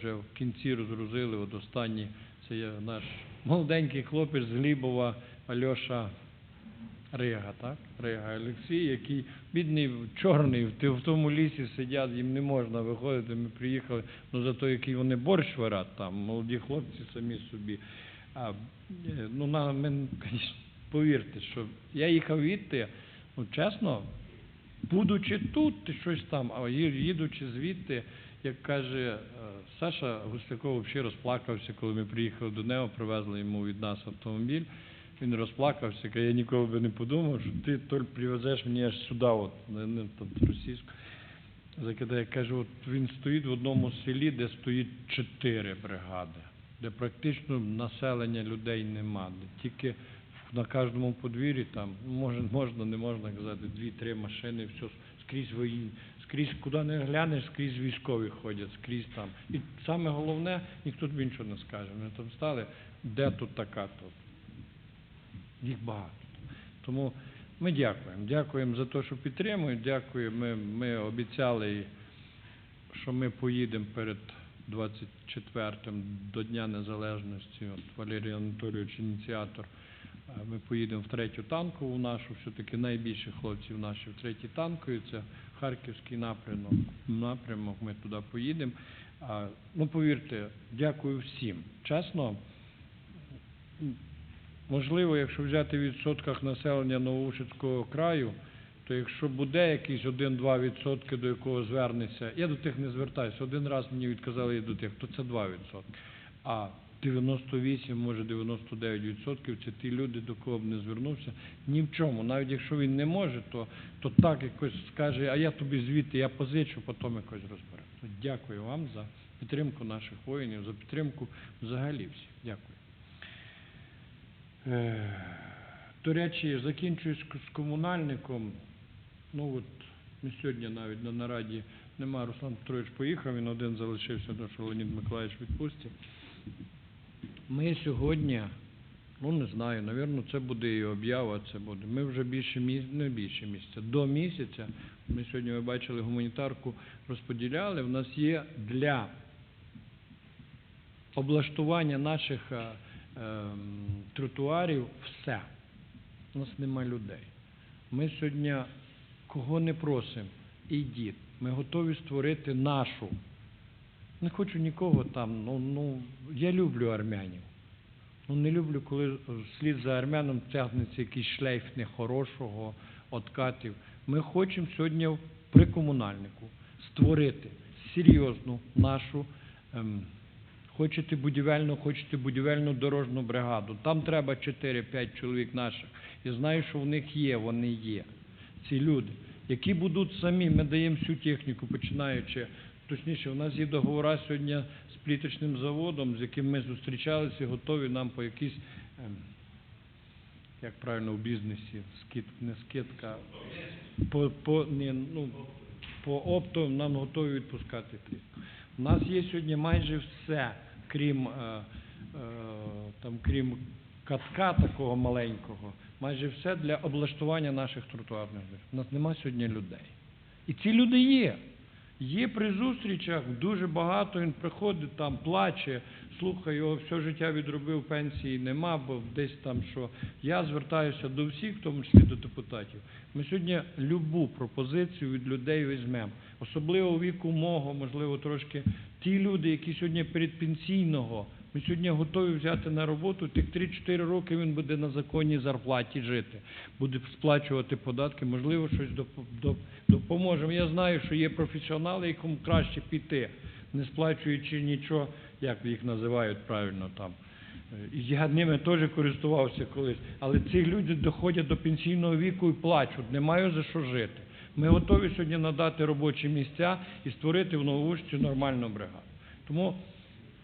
вже в кінці розгрузили. От останні це є наш молоденький хлопець з Глібова Альоша Рига, так? Рига Олексій, який бідний, чорний, в, тому лісі сидять, їм не можна виходити. Ми приїхали, ну зато який вони борщ варять там, молоді хлопці самі собі. А, е, ну, на, ми, повірте, що я їхав відти, ну чесно, будучи тут, щось там, а їдучи звідти, як каже е, Саша Гусляков, взагалі розплакався, коли ми приїхали до нього, привезли йому від нас автомобіль. Він розплакався, каже, я ніколи би не подумав, що ти Толь привезеш мені аж сюди, от, не, там російську. Закидає, каже, от він стоїть в одному селі, де стоїть чотири бригади, де практично населення людей нема, де тільки на кожному подвір'ї там, може, можна, не можна казати, дві-три машини, все скрізь воїн, скрізь куди не глянеш, скрізь військові ходять, скрізь там. І саме головне, ніхто тобі нічого не скаже. Вони там стали, де тут така тут. Їх багато. Тому ми дякуємо. Дякуємо за те, що підтримують. Дякуємо. Ми, ми обіцяли, що ми поїдемо перед 24-м до Дня Незалежності. От Валерій Анатолійович, ініціатор. Ми поїдемо в третю танкову нашу, все-таки найбільше хлопців наші в третій танкові. Це Харківський напрямок. напрямок. Ми туди поїдемо. Ну, повірте, дякую всім. Чесно, можливо, якщо взяти в відсотках населення Новоушицького краю, то якщо буде якийсь 1-2 відсотки, до якого звернеться, я до тих не звертаюся, один раз мені відказали і до тих, то це 2 відсотки. А 98, може 99 відсотків це ті люди, до кого б не звернувся, ні в чому. Навіть якщо він не може, то, то так якось скаже, а я тобі звідти, я позичу, потім якось розберемо. Дякую вам за підтримку наших воїнів, за підтримку взагалі всіх. Дякую. Е, До речі, закінчую з комунальником. Ну от ми сьогодні навіть на нараді нема. Руслан Петрович поїхав, він один залишився, тому що Леонід Миколаївич в відпустці. Ми сьогодні, ну не знаю, напевно, це буде і об'ява, це буде. Ми вже більше місяця, не більше місяця, до місяця. Ми сьогодні, ви бачили, гуманітарку розподіляли. У нас є для облаштування наших е, ем, тротуарів все. У нас нема людей. Ми сьогодні кого не просимо, ідіть. Ми готові створити нашу. Не хочу нікого там. Ну, ну, я люблю армянів. Ну, не люблю, коли слід за армяном тягнеться якийсь шлейф нехорошого, откатів. Ми хочемо сьогодні при комунальнику створити серйозну нашу. Ем, Хочете будівельну, хочете будівельну дорожну бригаду. Там треба 4-5 чоловік наших. Я знаю, що в них є, вони є. Ці люди, які будуть самі, ми даємо всю техніку, починаючи. Точніше, у нас є договори сьогодні з пліточним заводом, з яким ми зустрічалися готові нам по якійсь, ем, як правильно в бізнесі, скид, не скидка, по, по, ні, ну, по опту нам готові відпускати плітку. У нас є сьогодні майже все, крім, е, е, там, крім катка такого маленького, майже все для облаштування наших тротуарних доріг. У нас нема сьогодні людей. І ці люди є. Є при зустрічах дуже багато, він приходить там, плаче, слухай, його все життя відробив, пенсії нема, бо десь там що. Я звертаюся до всіх, в тому числі до депутатів. Ми сьогодні любу пропозицію від людей візьмемо. Особливо віку мого, можливо, трошки ті люди, які сьогодні передпенсійного, ми сьогодні готові взяти на роботу, тих 3-4 роки він буде на законній зарплаті жити, буде сплачувати податки, можливо, щось доп- доп- допоможемо. Я знаю, що є професіонали, якому краще піти, не сплачуючи нічого, як їх називають правильно там. Е, Я ними теж користувався колись, але ці люди доходять до пенсійного віку і плачуть, не мають за що жити. Ми готові сьогодні надати робочі місця і створити в Новоушці нормальну бригаду. Тому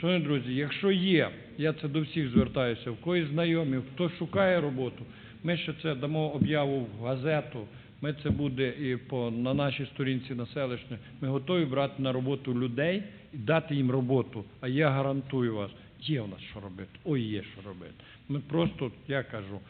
Шановні друзі, якщо є, я це до всіх звертаюся, в когось знайомі, хто шукає роботу, ми ще це дамо об'яву в газету, ми це буде і по, на нашій сторінці на селищне. Ми готові брати на роботу людей і дати їм роботу. А я гарантую вас, є в нас що робити. Ой, є що робити. Ми просто, я кажу,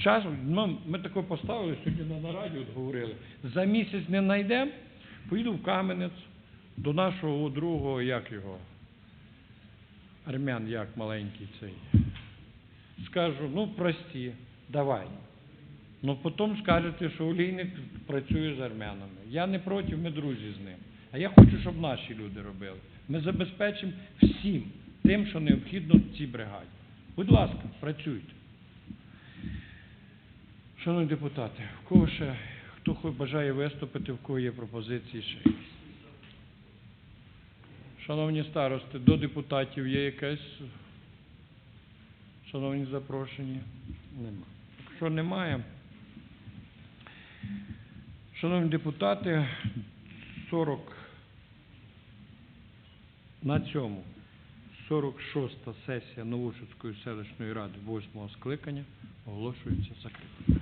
час, ну, ми таке поставили сьогодні на нараді, от говорили, за місяць не знайдемо, поїду в Кам'янець, до нашого другого, як його, армян, як маленький цей. Скажу, ну прості, давай. Ну потім скажете, що олійник працює з армянами. Я не проти, ми друзі з ним. А я хочу, щоб наші люди робили. Ми забезпечимо всім тим, що необхідно в цій бригаді. Будь ласка, працюйте. Шановні депутати, в кого ще, хто бажає виступити, в кого є пропозиції ще? Шановні старости, до депутатів є якесь, шановні запрошені? Нема. Якщо немає, шановні депутати, 40 на цьому 46-та сесія Новошицької селищної ради 8-го скликання оголошується закритою.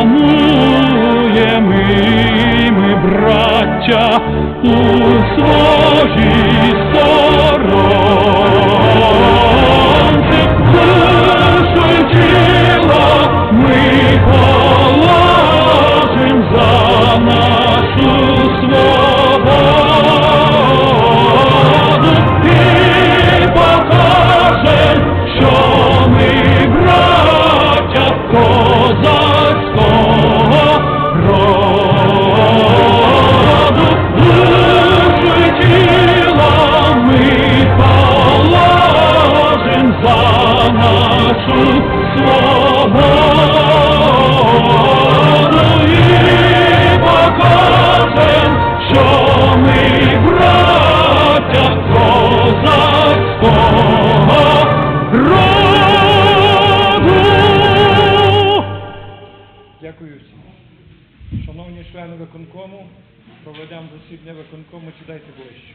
запануємо ми, браття, у своїй члени виконкому, проведемо засідання виконкому, сідайте ближче.